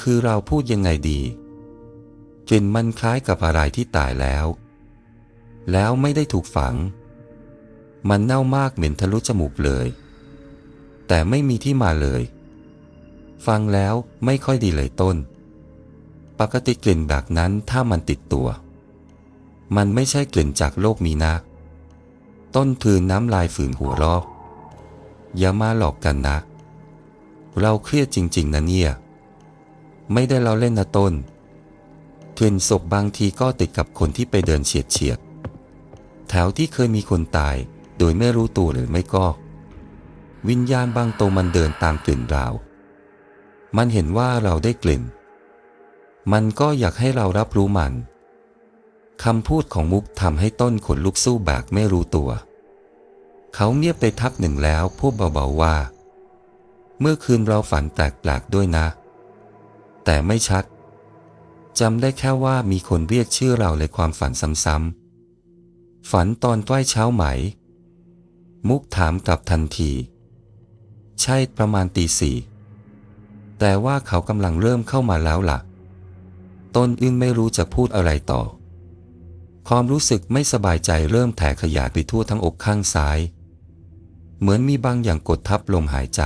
คือเราพูดยังไงดีกลิ่นมันคล้ายกับอะไรที่ตายแล้ว แล้วไม่ได้ถูกฝัง มันเน่ามากเหม็นทะลุจมูกเลย แต่ไม่มีที่มาเลย ฟังแล้วไม่ค่อยดีเลยต้น ปกติกลิ่นแบบนั้นถ้ามันติดตัว มันไม่ใช่กลิ่นจากโลกมีนะต้นทืนน้ำลายฝืนหัวรอกอย่ามาหลอกกันนะ เราเครียดจริง ๆนะเนี่ย ไม่ได้เราเล่นนะต้นกลิ่นศพบางทีก็ติดกับคนที่ไปเดินเฉียดเฉียดแถวที่เคยมีคนตายโดยไม่รู้ตัวหรือไม่ก็ วิญญาณบางตัวมันเดินตามกลิ่นเรา มันเห็นว่าเราได้กลิ่น มันก็อยากให้เรารับรู้มันคำพูดของมุกทำให้ต้นขนลุกสู้แบกไม่รู้ตัว เขาเงียบไปทักหนึ่งแล้วพูดเบาๆว่า เมื่อคืนเราฝันแปลกๆด้วยนะ แต่ไม่ชัดจำได้แค่ว่ามีคนเรียกชื่อเราในความฝันซ้ำๆ ฝันตอนใกล้เช้าไหม มุกถามกลับทันที ใช่ประมาณตีสี่ แต่ว่าเขากำลังเริ่มเข้ามาแล้วล่ะ ต้นอึ้งไม่รู้จะพูดอะไรต่อ ความรู้สึกไม่สบายใจเริ่มแผ่ขยายไปทั่วทั้งอกข้างซ้าย เหมือนมีบางอย่างกดทับลมหายใจ